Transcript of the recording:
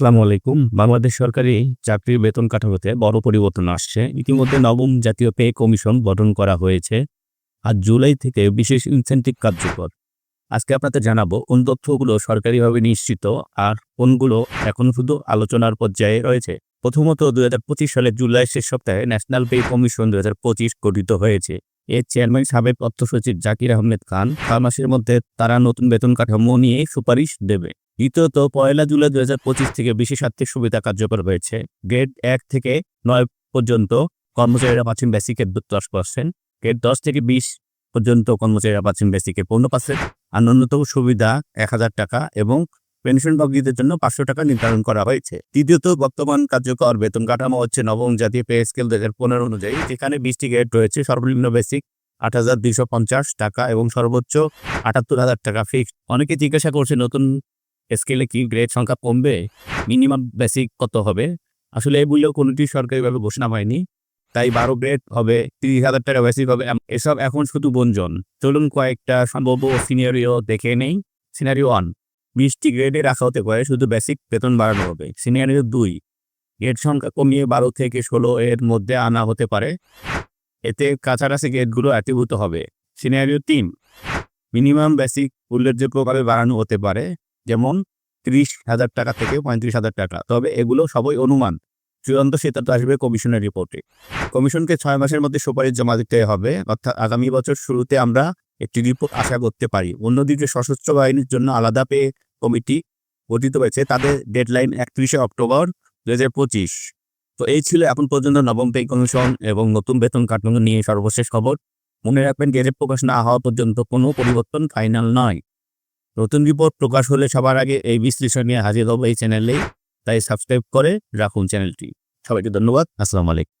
আসসালামু আলাইকুম। বাংলাদেশ সরকারি চাকরির বেতন কাঠামোতে বড় পরিবর্তন আসছে। ইতিমধ্যে নবম জাতীয় পে কমিশন গঠন করা হয়েছে। আর জুলাই থেকে বিশেষ ইনসেন্টিভ কার্যকর। আজকে আপনাদের জানাব কোন তথ্যগুলো সরকারিভাবে নিশ্চিত আর কোনগুলো এখন শুধু আলোচনার পর্যায়ে রয়েছে। প্রথমত দু হাজার পঁচিশ সালের জুলাই শেষ সপ্তাহে ন্যাশনাল পে কমিশন দুই হাজার পঁচিশ গঠিত হয়েছে। এর চেয়ারম্যান সাবেক অর্থ সচিব জাকির আহমেদ খান ছয় মাসের মধ্যে তারা নতুন বেতন কাঠামো নিয়ে সুপারিশ দেবে। দ্বিতীয়ত, পয়লা জুলাই দু হাজার পঁচিশ থেকে বিশেষ আর্থিক সুবিধা কার্যকর হয়েছে। গ্রেড এক থেকে নয় পর্যন্ত কর্মচারীরা পাচ্ছেন বেসিকের দশ পার্সেন্ট গ্রেড দশ থেকে বিশ পর্যন্ত কর্মচারীরা পাচ্ছেন বেসিকে পনেরো পার্সেন্ট আর ন্যূনতম সুবিধা এক হাজার টাকা এবং পেনশনভোগীদের জন্য পাঁচশো টাকা নির্ধারণ করা হয়েছে। তৃতীয়ত, বর্তমান কার্যকর বেতন কাঠামো হচ্ছে নবম জাতীয় পে স্কেল দু হাজার পনেরো অনুযায়ী, যেখানে বিশটি গ্রেড রয়েছে সর্বনিম্ন বেসিক আট হাজার দুইশো পঞ্চাশ টাকা এবং সর্বোচ্চ আটাত্তর হাজার টাকা ফিক্সড অনেকে জিজ্ঞাসা করছে, নতুন স্কেলে কি গ্রেড সংখ্যা কমবে? মিনিমাম বেসিক কত হবে? আসলে এই বললেও কোনোটি সরকারিভাবে ঘোষণা হয়নি। তাই বারো গ্রেড হবে, তিরিশ হাজার টাকা বেসিক হবে এসব এখন শুধু বঞ্জন চলুন কয়েকটা সম্ভাব্য সিনারিও দেখে নেই। সিনারিও ওয়ান বিশটি গ্রেডে রাখা হতে পারে, শুধু বেসিক বেতন বাড়ানো হবে। সিনারিও দুই গ্রেড সংখ্যা কমিয়ে বারো থেকে ষোলো এর মধ্যে আনা হতে পারে। এতে কাছাকাছি গ্রেডগুলো একীভূত হবে। সিনারিও তিন মিনিমাম বেসিক উল্লেখযোগ্যভাবে বাড়ানো হতে পারে, যেমন ত্রিশ হাজার টাকা থেকে পঁয়ত্রিশ হাজার টাকা। তবে এগুলো সবই অনুমান। চূড়ান্ত সিদ্ধান্ত আসবে কমিশনের রিপোর্টে কমিশনকে ছয় মাসের মধ্যে সুপারিশ জমা দিতে হবে, অর্থাৎ আগামী বছর শুরুতে আমরা একটি রিপোর্ট আশা করতে পারি। অন্যদিকে সশস্ত্র বাহিনীর জন্য আলাদা পে কমিটি গঠিত হয়েছে তাদের ডেডলাইন একত্রিশে অক্টোবর দু পঁচিশ। তো এই ছিল এখন পর্যন্ত নবম পে কমিশন এবং নতুন বেতন কাঠামো নিয়ে সর্বশেষ খবর। মনে রাখবেন গেজেট প্রকাশ না হওয়া পর্যন্ত কোনো পরিবর্তন ফাইনাল নয়। নতুন রিপোর্ট প্রকাশ হলে সবার আগে এই বিশ্লেষণ নিয়ে হাজির হব এই চ্যানেলেই তাই সাবস্ক্রাইব করে রাখুন চ্যানেলটি সবাইকে ধন্যবাদ। আসসালামু আলাইকুম।